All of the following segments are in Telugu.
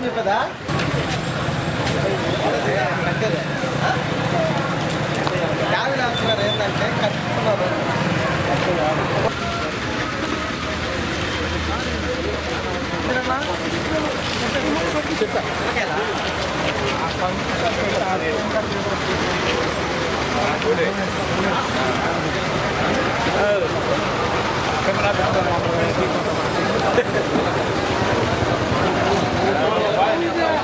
వాళ్ళు వచ్చేస్తున్నారా ఆగమని చెప్పదా యాభై వేస్తున్నారు ఏంటంటే కట్టుకున్నారు 감사합니다.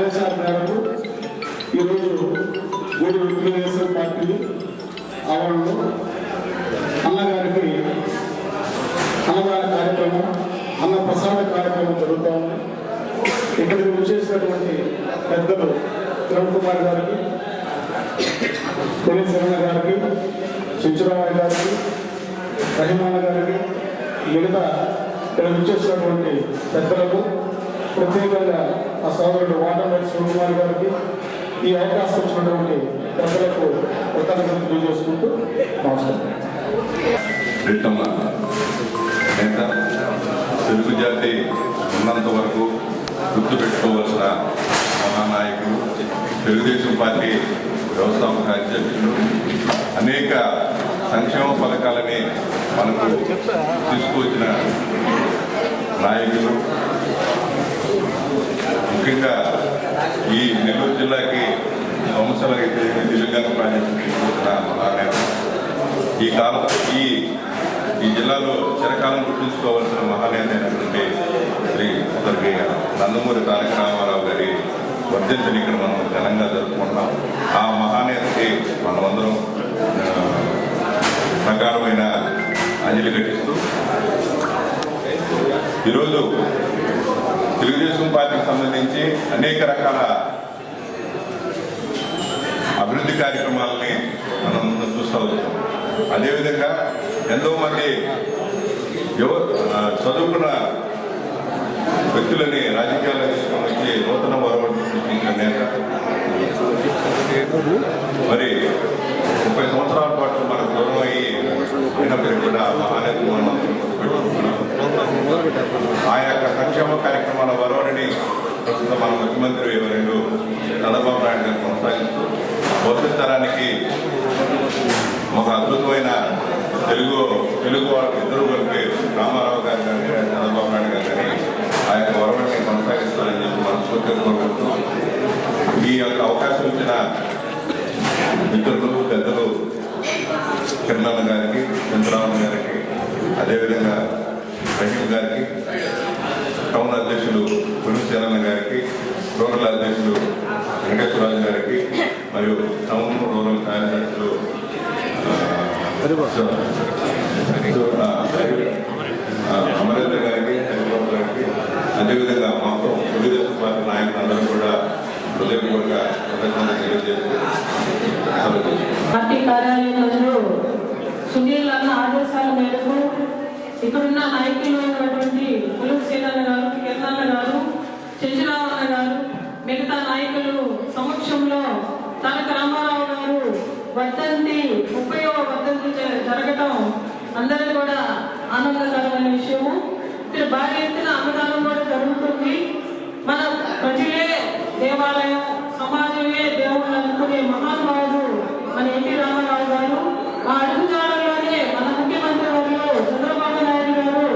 ఆదేశాల మేరకు ఈరోజు గూడు తెలుగుదేశం పార్టీ ఆవరణలో అన్నగారికి అన్నదాన కార్యక్రమం అన్న ప్రసాద కార్యక్రమం జరుగుతూ ఉంది. ఇక్కడికి వచ్చేసినటువంటి పెద్దలు కిరణ్ కుమార్ గారికి పులి శరణ గారికి చించురామయ్య గారికి రహిమాన గారికి మిగతా ఇక్కడ వచ్చేసినటువంటి పెద్దలకు ప్రత్యేకంగా ఆ సోదరుడు వాటర్మెట్ శివకుమార్ గారికి ఈ అవకాశం ఇచ్చినటువంటి ప్రజలకు కృతజ్ఞతలు తెలియజేసుకుంటూ నమస్కారం. నేత తెలుగు జాతి ఉన్నంత వరకు గుర్తుపెట్టుకోవాల్సిన మహానాయకుడు తెలుగుదేశం పార్టీ వ్యవస్థాపక అధ్యక్షుడు అనేక సంక్షేమ పథకాలని మనకు తీసుకువచ్చిన నాయకులు ముఖ్యంగా ఈ నెల్లూరు జిల్లాకి సంవత్సరాలు అయితే దివ్యంగ ప్రాజెక్టు మహానేత ఈ కాలం ఈ ఈ జిల్లాలో చిరకాలం గుర్తుంచుకోవాల్సిన మహానేత అయినటువంటి శ్రీ స్వర్గీయ నందమూరి తారక రామారావు గారి వర్ధంతిని ఇక్కడ మనం ఘనంగా జరుపుకుంటున్నాం. ఆ మహానేతకి మనమందరం ప్రకారమైన అంజలి ఘటిస్తూ ఈరోజు తెలుగుదేశం పార్టీకి సంబంధించి అనేక రకాల అభివృద్ధి కార్యక్రమాలని మనం చూస్తూ వచ్చాం. అదేవిధంగా ఎంతో మంది యువ చదువుకున్న వ్యక్తులని రాజకీయాల్లో తీసుకొని వచ్చి నూతన వరవడి సృష్టించిన నేత మరి ముప్పై సంవత్సరాల పాటు మనకు దూరం అయ్యి అయినప్పటికీ కూడా మహానేత మనం పెట్టుకుంటున్నాం ఆ యొక్క సంక్షేమ కార్యక్రమాల వరవడిని ప్రస్తుతం మన ముఖ్యమంత్రి వర్యులు చంద్రబాబు నాయుడు గారు కొనసాగిస్తూ భవిష్యత్ తరానికి ఒక అద్భుతమైన తెలుగు తెలుగు వాళ్ళకి ఇద్దరు కలిపి రామారావు గారు కానీ చంద్రబాబు నాయుడు గారు కానీ ఆ యొక్క వరవడిని కొనసాగిస్తారని చెప్పి మనస్ఫూర్తిగా కోరుకుంటూ ఈ యొక్క అవకాశం ఇచ్చిన మిత్రులు పెద్దలు కిరణ్ గారికి చంద్రరామన్ గారికి అదేవిధంగా రహీం గారికి టౌన్ అధ్యక్షులు గురుశీలన్న గారికి రూరల్ అధ్యక్షులు వెంకటేశ్వరరాజు గారికి మరియు టౌన్ రూరల్ కార్యదర్శులు ఆ, ఆ, ఆ, అమరేంద్ర గారికి హరిబాబు గారికి అదేవిధంగా మొత్తం తెలుగుదేశం పార్టీ నాయకులందరూ కూడా హృదయపూర్వక కృతజ్ఞతలు తెలియజేస్తూ. పార్టీ కార్యాలయంలో సునీల్ అన్న ఆదేశాల మేరకు ఇక్కడున్న నాయకులు ఉన్నటువంటి పులుసేనన్న గారు కిరణన్న గారు చెంచురామన్న గారు మిగతా నాయకులు సమక్షంలో తారక రామారావు గారు వర్ధంతి ముప్పైవ వర్ధంతి జరగటం అందరూ కూడా ఆనందకరమైన విషయము. ఇక్కడ భారీ ఎత్తున అన్నదానం కూడా జరుగుతుంది. మన ప్రజలే దేవాలయం సమాజమే దేవుళ్ళు అనుకునే మహానుభావుడు మన ఎన్టీ రామారావు గారు. ఆ అడుగుజాడల్లోనే మన ముఖ్యమంత్రి వర్యులు చంద్రబాబు నాయుడు గారు.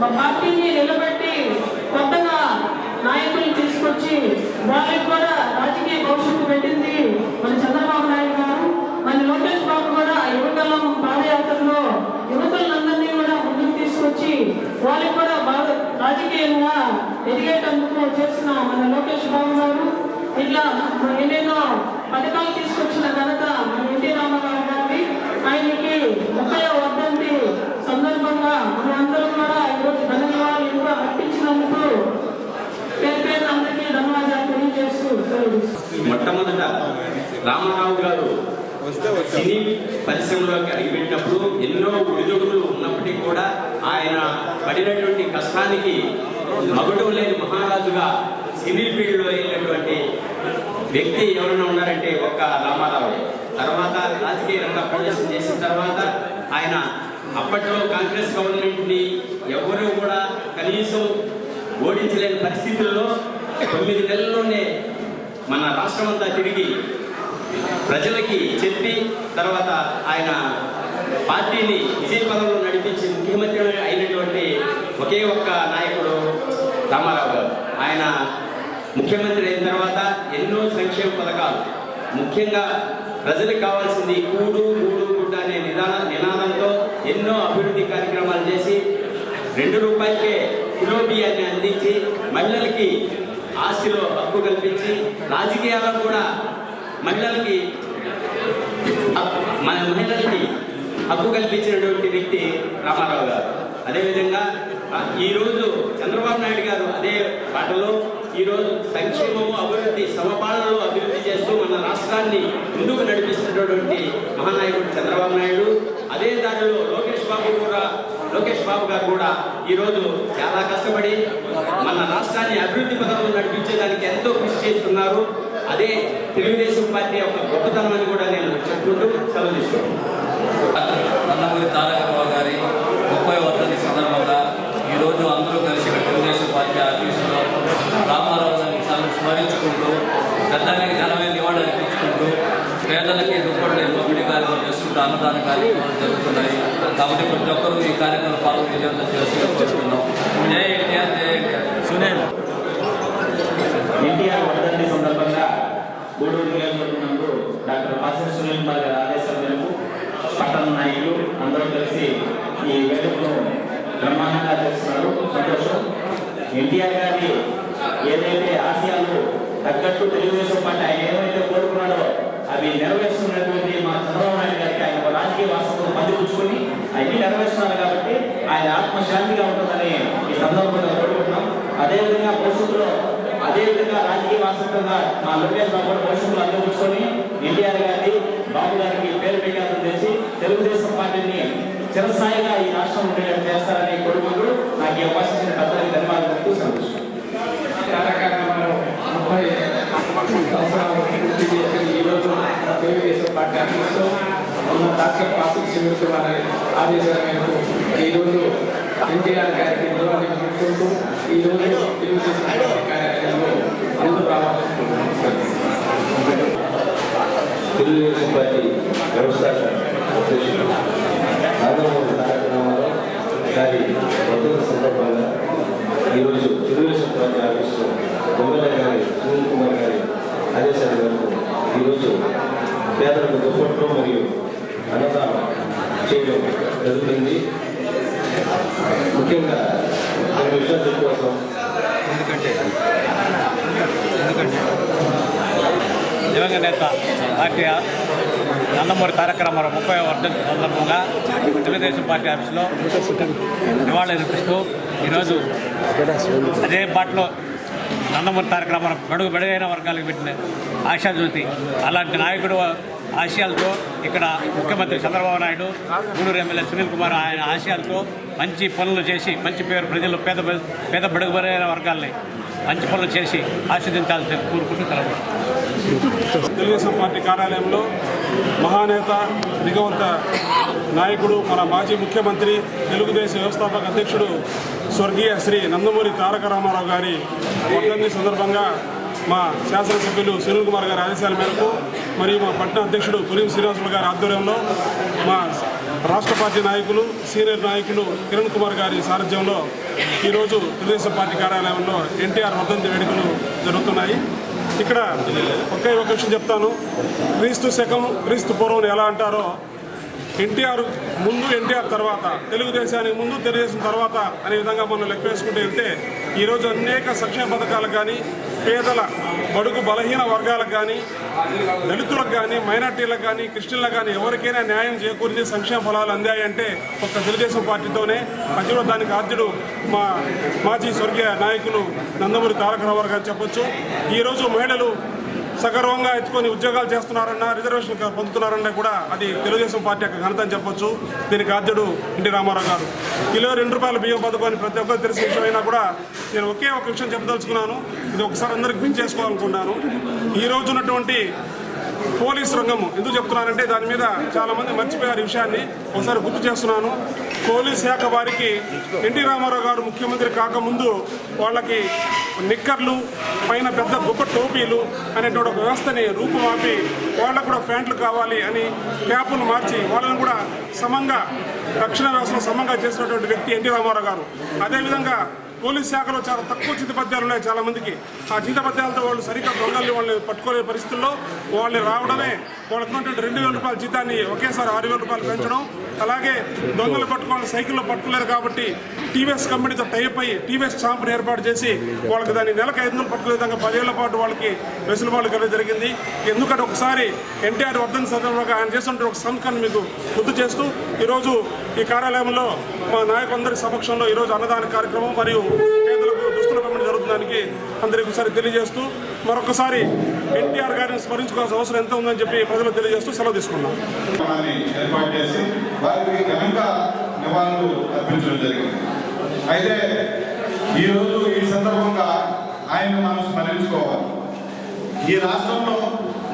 మా పార్టీని నిలబెట్టి కొత్తగా నాయకులు తీసుకొచ్చి వాళ్ళకి కూడా రాజకీయ భవిష్యత్తు పెట్టింది మన చంద్రబాబు నాయుడు గారు మన లోకేష్ బాబు కూడా యువతలం పాదయాత్రలో యువకులందరినీ కూడా ముందుకు తీసుకొచ్చి వాళ్ళకి కూడా బాగా రాజకీయంగా ఎదిగేటందుకు చేసిన మన లోకేష్ బాబు గారు ఇట్లా ఎన్నెన్నో పథకాలు తీసుకొచ్చిన ఘనత మన ఎన్టీ రామారావు గారి ఆయనకి ముప్పై వర్ధంతి సందర్భంగా మన అందరం కూడా ఈరోజు ధన్యవాదాలు కూడా అర్పించినందుకు పేరు పేరు అందరికీ ధన్యవాదాలు తెలియజేస్తూ. మొట్టమొదట రామారావు గారు సినీ పరిశ్రమలోకి అడిగిపెట్టినప్పుడు ఎన్నో ఒడిదుడుకులు ఉన్నప్పటికీ కూడా ఆయన పడినటువంటి కష్టానికి మగటం లేని మహారాజుగా సినీ ఫీల్డ్లో వెళ్ళినటువంటి వ్యక్తి ఎవరైనా ఉన్నారంటే ఒక్క రామారావు. తర్వాత రాజకీయ రంగ ప్రవేశం చేసిన తర్వాత ఆయన అప్పట్లో కాంగ్రెస్ గవర్నమెంట్ని ఎవరూ కూడా కనీసం ఓడించలేని పరిస్థితుల్లో తొమ్మిది నెలల్లోనే మన రాష్ట్రమంతా తిరిగి ప్రజలకి చెప్పి తర్వాత ఆయన పార్టీని విజయపదంలో నడిపించి ముఖ్యమంత్రి అయినటువంటి ఒకే ఒక్క నాయకుడు రామారావు గారు. ఆయన ముఖ్యమంత్రి అయిన తర్వాత ఎన్నో సంక్షేమ పథకాలు. ముఖ్యంగా ప్రజలకు కావాల్సింది కూడు మూడు గుడ్డ అనే నిదాన నినాదంతో ఎన్నో అభివృద్ధి కార్యక్రమాలు చేసి రెండు రూపాయలకే కిలో బియ్యాన్ని అందించి మహిళలకి ఆస్తిలో హక్కు కల్పించి రాజకీయాల్లో కూడా మహిళలకి మన మహిళలకి హక్కు కల్పించినటువంటి వ్యక్తి రామారావు గారు. అదేవిధంగా ఈరోజు చంద్రబాబు నాయుడు గారు అదే పాటలో ఈరోజు సంక్షేమము అభివృద్ధి సమపాలనలో అభివృద్ధి చేస్తూ మన రాష్ట్రాన్ని ముందుకు నడిపిస్తున్నటువంటి మహానాయకుడు చంద్రబాబు నాయుడు. అదే దారిలో లోకేష్ బాబు కూడా లోకేష్ బాబు గారు కూడా ఈరోజు చాలా కష్టపడి మన రాష్ట్రాన్ని అభివృద్ధి పదంలో నడిపించేదానికి ఎంతో కృషి చేస్తున్నారు. అదే తెలుగుదేశం పార్టీ యొక్క గొప్పతనం అని కూడా నేను చెప్పుకుంటూ సెలవు తీసుకుంటున్నాను. నందమూరి తారకరావు గారి ముప్పై వర్ధంతి సందర్భంగా ఈరోజు అందరూ కలిసి తెలుగుదేశం పార్టీ ఆఫీసులో రామారావు గారిని స్మరించుకుంటూ పెద్దలకి ఘనమైన నివాళులు అర్పించుకుంటూ పేదలకి దుప్పటి పంపిణీ కార్యక్రమం చేసుకుంటూ అన్నదాన కార్యక్రమాలు జరుగుతున్నాయి. కాబట్టి ప్రతి ఒక్కరూ ఈ కార్యక్రమం పాల్గొని విజయవంతం చేసి కోరుతున్నాం జై ఎన్టీఆర్ జై ఎన్టీఆర్ సునీల్ ఎన్టీఆర్ వర్ధంతి సందర్భంగా గూడూరు నియోజకవర్గంలో డాక్టర్ పాసెస్ సునీల్ కుమార్ గారి ఆదేశాల మేరకు పట్టణ నాయకులు అందరూ కలిసి ఈ వేడుకను బ్రహ్మాండంగా చేస్తున్నారు సంతోషం ఎన్టీఆర్ గారి ఏదైతే ఆశయాలు తగ్గట్టు తెలుగుదేశం పార్టీ ఆయన ఏమైతే కోరుకున్నాడో అవి నెరవేరుస్తున్నటువంటి మా చంద్రబాబు నాయుడు గారికి ఆయన ఒక రాజకీయ వాసనతో మందిపుచ్చుకొని అన్ని నెరవేరుస్తున్నారు కాబట్టి ఆయన ఆత్మశాంతిగా ఉంటుందని ఈ సందర్భంగా కోరుకుంటున్నాం. అదేవిధంగా భవిష్యత్తులో అదేవిధంగా రాజకీయ వాసంతంగా మా లోకేష్ బాబు కూడా భవిష్యత్తులో అందిపుచ్చుకొని ఎన్టీఆర్ గారికి బాబు గారికి పేరు పెట్టాలని చేసి తెలుగుదేశం పార్టీని చిరస్థాయిగా ఈ రాష్ట్రం ఉండేటట్టు చేస్తారని కోరుకుంటూ నాకు ఈ అవకాశం ఇచ్చిన పెద్దలకు ధన్యవాదాలు సంతోషం కార్యక్రమంలో ముప్పై సంవత్సరాలు పూర్తి చేసుకుని ఈరోజు తెలుగుదేశం పార్టీ ఆఫీస్లో ఉన్న డాక్టర్ పాసిక్ సింగ్ వారి ఆదేశాల మేరకు ఈరోజు ఎన్టీఆర్ గారికి నివాళి పెట్టుకుంటూ ఈరోజు తెలుగుదేశం పార్టీ కార్యాలయంలో అందరూ రావాలనుకుంటున్నాను తెలుగుదేశం పార్టీ వ్యవస్థాపక అధ్యక్షులు నందమూరి తారక సందర్భంగా ఈరోజు తెలుగుదేశం పార్టీ ఆఫీసులో ఎమ్మెల్యే గారి సునీల్ కుమార్ గారి ఆదేశాల మేరకు ఈరోజు పేదలకు దుప్పట్లు మరియు అన్నదానం చేయడం జరుగుతుంది ముఖ్యంగా కొన్ని విషయాల కోసం దివంగత పార్టీ నందమూరి తారక రామారావు ముప్పై వర్ధంతి సందర్భంగా తెలుగుదేశం పార్టీ ఆఫీసులో నివాళులర్పిస్తూ ఈరోజు అదే బాటలో నందమూరి తారక రామారావు బడుగు బడుగైన వర్గాలకు పెట్టిన ఆశాజ్యోతి అలాంటి నాయకుడు ఆశయాలతో ఇక్కడ ముఖ్యమంత్రి చంద్రబాబు నాయుడు గూడూరు ఎమ్మెల్యే సునీల్ కుమార్ ఆయన ఆశయాలతో మంచి పనులు చేసి మంచి పేరు ప్రజలు పేద పేద బడుగు వర్గాల్ని మంచి పనులు చేసి ఆశీర్దించాలని కోరుకుంటూ సెలవు. తెలుగుదేశం పార్టీ కార్యాలయంలో మహానేత దిగవంత నాయకుడు మన మాజీ ముఖ్యమంత్రి తెలుగుదేశం వ్యవస్థాపక అధ్యక్షుడు స్వర్గీయ శ్రీ నందమూరి తారక రామారావు గారి వర్ధంతి సందర్భంగా మా శాసనసభ్యులు సునీల్ కుమార్ గారి ఆదేశాల మేరకు మరియు మా పట్టణ అధ్యక్షుడు పులిం శ్రీనివాసులు గారి ఆధ్వర్యంలో మా రాష్ట్ర పార్టీ నాయకులు సీనియర్ నాయకులు కిరణ్ కుమార్ గారి సారథ్యంలో ఈరోజు తెలుగుదేశం పార్టీ కార్యాలయంలో ఎన్టీఆర్ వర్ధంతి వేడుకలు జరుగుతున్నాయి. ఇక్కడ ఒకే ఒక విషయం చెప్తాను. క్రీస్తు శకం క్రీస్తు పూర్వం ఎలా అంటారో ఎన్టీఆర్ ముందు ఎన్టీఆర్ తర్వాత తెలుగుదేశానికి ముందు తెలుగుదేశం తర్వాత అనే విధంగా మనం లెక్క వేసుకుంటూ వెళ్తే ఈరోజు అనేక సంక్షేమ పథకాలు కానీ పేదల బడుగు బలహీన వర్గాలకు కానీ దళితులకు కానీ మైనార్టీలకు కానీ క్రిస్టియన్లకు కానీ ఎవరికైనా న్యాయం చేకూరింది సంక్షేమ ఫలాలు అందాయంటే ఒక్క తెలుగుదేశం పార్టీతోనే అది దానికి ఆద్యుడు మా మాజీ స్వర్గీయ నాయకులు నందమూరి తారక రావు గారు చెప్పొచ్చు. ఈరోజు మహిళలు సగర్వంగా ఎత్తుకొని ఉద్యోగాలు చేస్తున్నారన్నా రిజర్వేషన్ పొందుతున్నారన్నా కూడా అది తెలుగుదేశం పార్టీ యొక్క ఘనత అని చెప్పొచ్చు. దీనికి ఆద్యుడు ఎన్టీ రామారావు గారు. కిలో రెండు రూపాయల బియ్యం పథకాన్ని ప్రతి ఒక్కరు తెలిసిన విషయమైనా కూడా నేను ఒకే ఒక విషయం చెప్పదలుచుకున్నాను. ఇది ఒకసారి అందరికి పిన్ చేసుకోవాలనుకున్నాను ఈ రోజు ఉన్నటువంటి పోలీస్ రంగము ఎందుకు చెప్తున్నానంటే దాని మీద చాలామంది మర్చిపోయారు ఈ విషయాన్ని. ఒకసారి గుర్తు చేస్తున్నాను. పోలీస్ శాఖ వారికి ఎన్టీ రామారావు గారు ముఖ్యమంత్రి కాకముందు వాళ్ళకి నిక్కర్లు పైన పెద్ద గొప్ప టోపీలు అనేటువంటి ఒక వ్యవస్థని రూపుమాపి వాళ్ళకు కూడా ప్యాంట్లు కావాలి అని క్యాపులు మార్చి వాళ్ళని కూడా సమంగా రక్షణ వ్యవస్థను సమంగా చేసినటువంటి వ్యక్తి ఎన్టీ రామారావు గారు. అదేవిధంగా పోలీస్ శాఖలో చాలా తక్కువ జీతపద్యాలు ఉన్నాయి చాలా మందికి ఆ జీతపద్యాలతో వాళ్ళు సరిగ్గా దొంగల్ని వాళ్ళని పట్టుకోలే పరిస్థితుల్లో వాళ్ళని రావడమే వాళ్ళకు రెండు వేల రూపాయల జీతాన్ని ఒకేసారి ఆరు వేల రూపాయలు పెంచడం అలాగే దొంగలు పట్టుకోవాలి సైకిల్లో పట్టుకోలేరు కాబట్టి టీవీఎస్ కంపెనీతో టైప్ అయ్యి టీవీఎస్ షాంపుని ఏర్పాటు చేసి వాళ్ళకి దాన్ని నెలకు ఐదు వందలు పట్టుకునే విధంగా పదేళ్ళ పాటు వాళ్ళకి వెసులుబాటు కలిగి జరిగింది. ఎందుకంటే ఒకసారి ఎన్టీఆర్ వర్ధన్ సందర్భంగా ఆయన చేస్తుంటే ఒక సంస్కరణ మీకు గుర్తు చేస్తూ ఈరోజు ఈ కార్యాలయంలో మా నాయకులందరి సమక్షంలో ఈరోజు అన్నదాన కార్యక్రమం మరియు పేదలకు దుస్తుల పంపిణీ జరుగుతుందానికి అందరికీ ఒకసారి తెలియజేస్తూ మరొకసారి ఎన్టీఆర్ గారిని స్మరించుకోవాల్సిన అవసరం ఎంత ఉందని చెప్పి ప్రజలు తెలియజేస్తూ సెలవు తీసుకున్నాం. ఏర్పాటు చేసి జరిగింది. అయితే ఈరోజు ఈ సందర్భంగా ఆయన మనం స్మరించుకోవాలి. ఈ రాష్ట్రంలో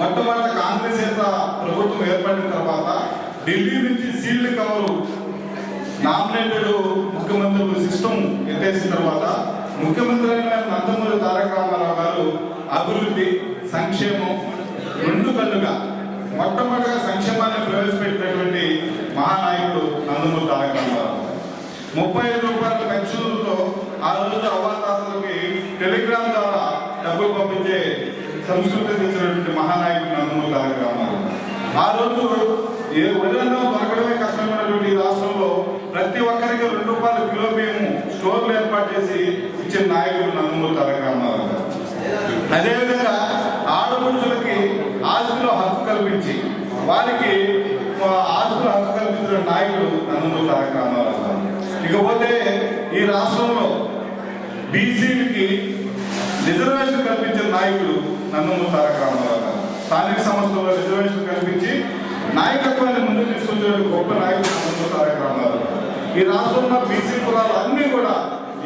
మొట్టమొదటి కాంగ్రెస్ ఏతర ప్రభుత్వం ఏర్పడిన తర్వాత ఢిల్లీ నుంచి సీల్డ్ కవరు నామినేటెడ్ ముఖ్యమంత్రులు సిస్టమ్ ఎత్తేసిన తర్వాత ముఖ్యమంత్రి అయిన నందమూరి తారక రామారావు గారు అభివృద్ధి సంక్షేమం రెండు కళ్ళుగా మొట్టమొదటిగా సంక్షేమాన్ని ప్రవేశపెట్టినటువంటి మహానాయకుడు నందమూరి తారక రామారావు ముప్పై ఐదు రూపాయల పెన్షన్లతో ఆ రోజు అవాతాతలకి టెలిగ్రామ్ ద్వారా డబ్బులు పంపించే సంస్కృతి తెచ్చినటువంటి మహానాయకుడు నందమూరి తారక రామారావు ఆ రోజు ఏ వదిలిలో దొరకడమే కష్టమైనటువంటి రాష్ట్రంలో ప్రతి ఒక్కరికి రెండు రూపాయల కిలో బియ్యము స్టోర్లు ఏర్పాటు చేసి ఇచ్చిన నాయకుడు నందమూరి తారక రామారావు ఆడపడుచులకి ఆస్తుల హక్కు కల్పించి వారికి ఆస్తుల హక్కు కల్పించిన నాయకుడు నందమూరి తారక రామారావు ఇకపోతే ఈ రాష్ట్రంలో బీసీలకి రిజర్వేషన్ కల్పించిన నాయకుడు నందమూరి తారక రామారావు స్థానిక సంస్థల్లో రిజర్వేషన్ కల్పించి నాయకత్వాన్ని ముందుకు తీసుకొచ్చే గొప్ప నాయకుడు నందమూరి తారక రామారావు ఈ రాష్ట్రంలో బీసీ కులాలు అన్నీ కూడా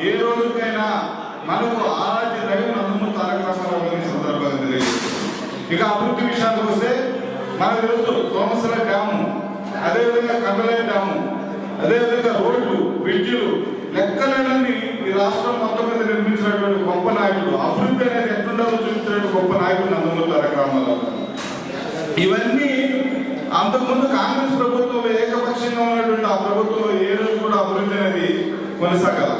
ఏ రోజుకైనా మనకు ఇక అభివృద్ధి విషయానికి వస్తే మనకు తెలుసు సోమసర డ్యాము అదేవిధంగా కండలయ డ్యాము అదేవిధంగా రోడ్లు బ్రిడ్జిలు లెక్కలేనని ఈ రాష్ట్రం మొత్తం మీద నిర్మించినటువంటి గొప్ప నాయకుడు అభివృద్ధి అనేది ఎట్లుండాలో చూపించినటువంటి గొప్ప నాయకుడు నందమూరి తారక రామారావు ఇవన్నీ అంతకుముందు కాంగ్రెస్ ప్రభుత్వంలో ఏకపక్షంగా ఉన్నటువంటి ఆ ప్రభుత్వంలో ఏ రోజు కూడా అభివృద్ధి అనేది కొనసాగాల.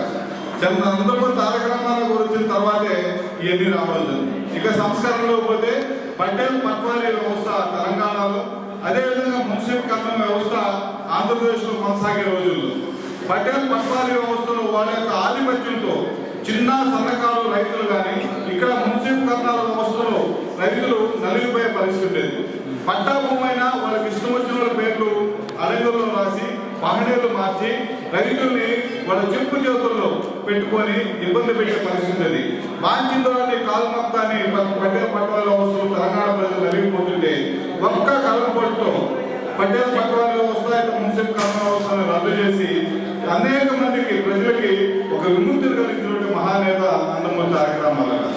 చంద్ర నందమూరి తారక రామారావు వచ్చిన తర్వాతే ఇవన్నీ రావడం జరిగింది. ఇక సంస్కరణలో పోతే పటేల్ పట్వారీ వ్యవస్థ తెలంగాణలో అదేవిధంగా మున్సిపల్ కర్మ వ్యవస్థ ఆంధ్రప్రదేశ్లో కొనసాగే రోజుల్లో. పటేల్ పట్వారీ వ్యవస్థలో వాళ్ళ యొక్క ఆధిపత్యంతో చిన్న సన్నకారు రైతులు కానీ ఇక్కడ మున్సిపల్ కర్ణాల వ్యవస్థలో రైతులు నలిగిపోయే పరిస్థితి ఉండేది. పట్టా భూమైనా వాళ్ళకి ఇష్టం వచ్చిన పేర్లు అలెగల్లో రాసి పహడేలు మార్చి రైతుల్ని వాళ్ళ చెప్పు చేతుల్లో పెట్టుకొని ఇబ్బంది పెట్టే పరిస్థితి అది. వాంఛితురాని కాలు మొత్తాన్ని పట్టేల పట్టవాళ్ళ వస్తువులు తెలంగాణ ప్రజలు నలిగిపోతుంటే ఒక్క కలపొట్టుతో పట్టేల పట్టవాళ్ళ వ్యవస్థ మున్సిపల్ కర్మ వ్యవస్థను రద్దు చేసి అనేక మందికి ప్రజలకి ఒక విముక్తిని కలిగినటువంటి మహానేత అందమూరి తారక రామారావు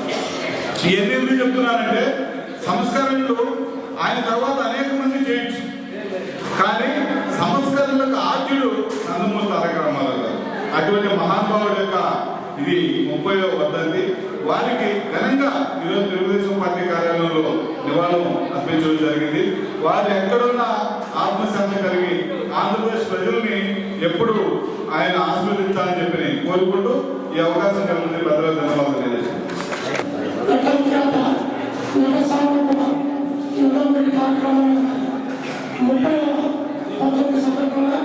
ఇవన్నీ ఎందుకు చెప్తున్నానంటే సంస్కరణలు ఆయన తర్వాత అనేక మంది చేయొచ్చు. కానీ సంస్కరణలకు ఆద్యుడు నందమూరి తారక రామారావు గారు. అటువంటి మహానుభావుడు యొక్క ఇది ముప్పై వద్దంది వారికి ఘనంగా ఈరోజు తెలుగుదేశం పార్టీ కార్యాలయంలో నివాళులు అర్పించడం జరిగింది. వారు ఎక్కడున్నా ఆత్మశాంతి కలిగి ఆంధ్రప్రదేశ్ ప్రజల్ని ఎప్పుడు ఆయన ఆశీర్వదించాలని చెప్పి కోరుకుంటూ ఈ అవకాశం కలిగింది భద్రత ధన్యవాదాలు తెలియజేస్తాను ముప్పై పంతొమ్మిది సందర్భంగా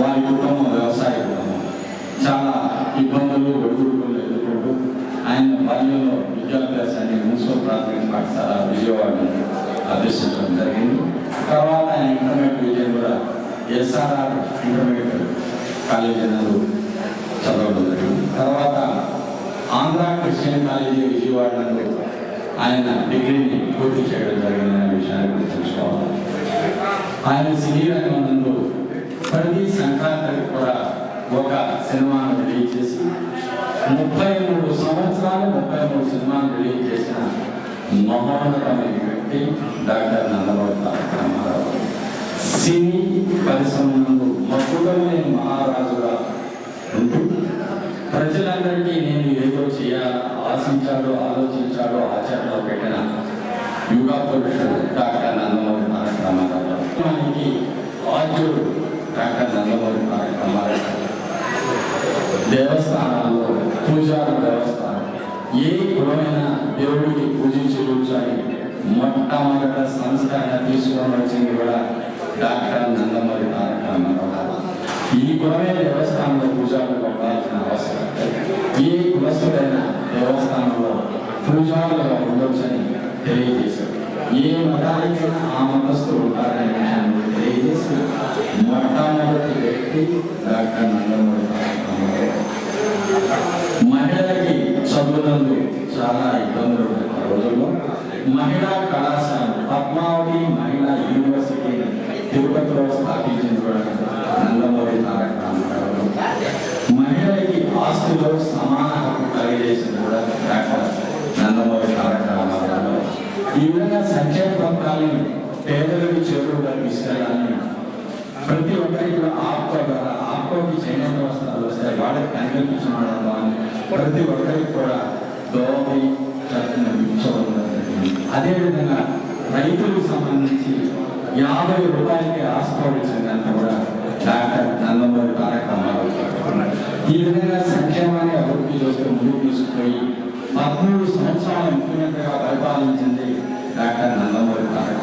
వారి కుటుంబం వ్యవసాయ కుటుంబం. చాలా ఇబ్బందులు ఒడిదుడుకులు ఎదుర్కొంటూ ఆయన బాల్యంలో విద్యాభ్యాసాన్ని మున్సిపల్ ప్రాథమిక పాఠశాల విజయవాడను అభ్యసించడం జరిగింది. తర్వాత ఆయన ఇంటర్మీడియట్ విజయం కూడా ఎస్ఆర్ఆర్ ఇంటర్మీడియట్ కాలేజీ నందు చదవడం జరిగింది. తర్వాత ఆంధ్ర క్రిస్టియన్ కాలేజీ విజయవాడ నందు ఆయన డిగ్రీని పూర్తి చేయడం జరిగిందనే విషయాన్ని గుర్తుంచుకోవాలి ఆయన సినీ రంగం నందు ప్రతి సంక్రాంతికి కూడా ఒక సినిమాను రిలీజ్ చేసి ముప్పై మూడు సంవత్సరాలు ముప్పై మూడు సినిమాలు రిలీజ్ చేసిన మహోన్నతమైన వ్యక్తి డాక్టర్ నందమూరి తారక రామారావు. సినీ పరిశ్రమ నందు మహారాజుగా ఉంటూ ప్రజలందరికీ నేను ఏదో చేయాలా ఆశించాడో ఆలోచించాడో ఆచరణలో పెట్టిన యుగ పురుషుడు డాక్టర్ నందమూరి తారక రామారావు. మనకి ఆద్యుడు డాక్టర్ నందమూరి తారక దేవస్థానాల్లో పూజారు దేవస్థానం ఏ కులమైన దేవుడికి పూజించి కూర్చొని మొట్టమొదట సంస్కరణ తీసుకొని వచ్చింది కూడా డాక్టర్ నందమూరి తారక రామారావు ఈ కులమే దేవస్థానంలో పూజారులు ఉండాల్సిన అవసరం ఏ కులస్తుడైన దేవస్థానంలో పూజారులుగా ఉండొచ్చని తెలియజేశారు ఏ మతానికైనా ఆ మతస్థులు ఉంటారనే విషయాన్ని తెలియజేసి మొట్టమొదటి వ్యక్తి డాక్టర్ నందమూరి మహిళకి రామారావు మహిళలకి చదువులందు చాలా ఇబ్బందులు ఉన్నాయి రోజుల్లో. మహిళా కళాశాల పద్మావతి మహిళా యూనివర్సిటీని తిరుపతిలో స్థాపించింది కూడా నందమూరి తారక రామారావు మహిళలకి ఆస్తిలో సమాన హక్కు కలిగజేసింది కూడా డాక్టర్ నందమూరి తారక రామారావు ఈ విధంగా సంక్షేమ పథకాలను పేదలకు చేరువుగా తీసుకెళ్ళాలని ప్రతి ఒక్కరి కూడా ఆప్కో ద్వారా ఆప్కోకి చేనేత వస్త్రాలు వస్తాయి. వాళ్ళకి కనిపించిన వాళ్ళని ప్రతి ఒక్కరికి కూడా దోమి అదేవిధంగా రైతులకు సంబంధించి యాభై రూపాయలకి ఆస్వాదించిందంతా కూడా డాక్టర్ నందమూరి తారక రామారావు ఈ విధంగా సంక్షేమాన్ని అభివృద్ధి చేస్తూ ముందుకు తీసుకుపోయి పదమూడు సంవత్సరాల ముఖ్యమంత్రిగా పరిపాలించింది డాక్టర్ నందమూరి తారక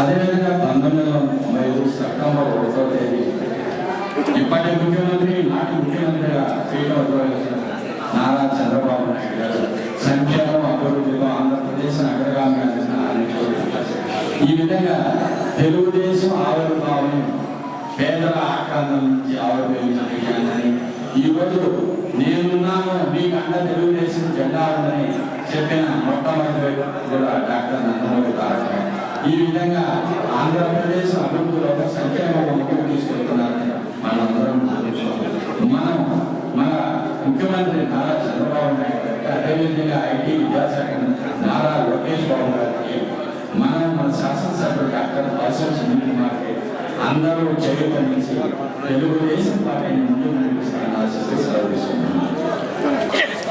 అదేవిధంగా పంతొమ్మిది వందల తొంభై ఐదు సెప్టెంబర్ ఒకటో తేదీ ఇప్పటి ముఖ్యమంత్రి నాటి ముఖ్యమంత్రిగా శ్రీకాకుళం నారా చంద్రబాబు నాయుడు గారు సంక్షేమం అభివృద్ధిలో ఆంధ్రప్రదేశ్ అగ్రగామి అందించిన ఈ విధంగా తెలుగుదేశం ఆవిర్భావం పేదల ఆక్రందన నుంచి ఆవిర్భవించిన విషయాన్ని ఈరోజు నేనున్నాను మీకు అండ తెలుగుదేశం జెండా ఉందని చెప్పిన మొట్టమొదటి కూడా డాక్టర్ నందమూరి తారక ఈ విధంగా ఆంధ్రప్రదేశ్ అభివృద్ధిలో సంక్షేమ ముందుకు తీసుకెళ్తున్నారని మనందరం మనం మన ముఖ్యమంత్రి నారా చంద్రబాబు నాయుడు గారికి అదేవిధంగా ఐటీ విద్యాశాఖ నారా లోకేష్ బాబు గారికి మనం మన శాసనసభ్యుడు డాక్టర్ బాసం సునీల్ కుమార్కి అందరూ చేయుత నుంచి తెలుగుదేశం పార్టీని ముందు నడిపిస్తారని ఆశిస్తూ సెలవు తీసుకుంటున్నాను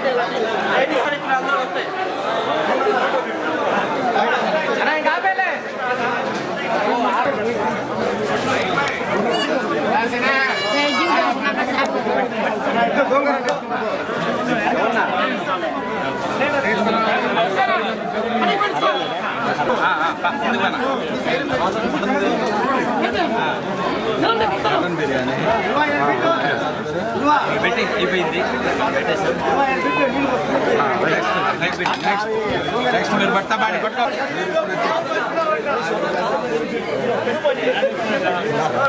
అందరికి బయట బయట పెట్టి అయిపోయింది నెక్స్ట్ మీరు పడతా బాడి కొట్ట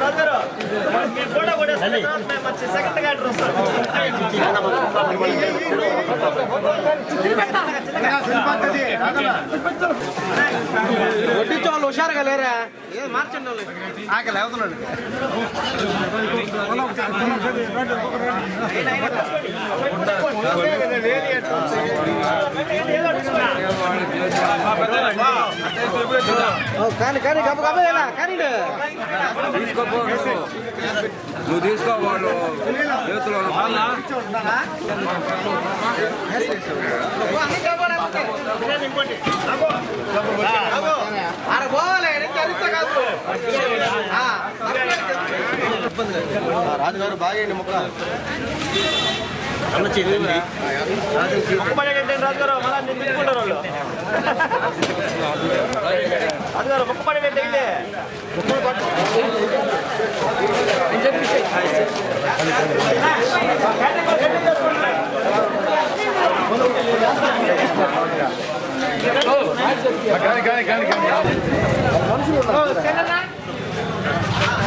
రాజుగారు వడ్డించే వాళ్ళు హుషారుగా లేరా? మార్చండి వాళ్ళు. ఆకలి అవుతున్నాడు కానీ కానీ గబ గబేనా కానీ నువ్వు తీసుకోవాళ్ళు చేతులు రాజుగారు బాగా మొక్క అన్న చేయండి మొక్కపడేటంటే రాజుగారు మళ్ళీ నేను తిట్టుకుంటారు వాళ్ళు రాజుగారు మొక్కపడేటంటే మనుషులు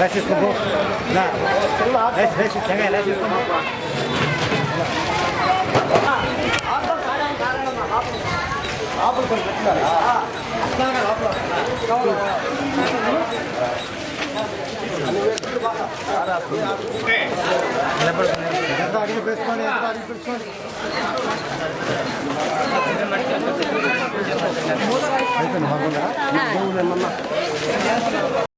రైస్ ఇస్తాము రైస్ రైస్ ఇచ్చాగా రైస్ ఇస్తాము ఆపులు కొంచెం ఎంత అడిగి పెట్టుకోండి ఎంత అడిగి పెట్టుకోండి అయితే ఏమన్నా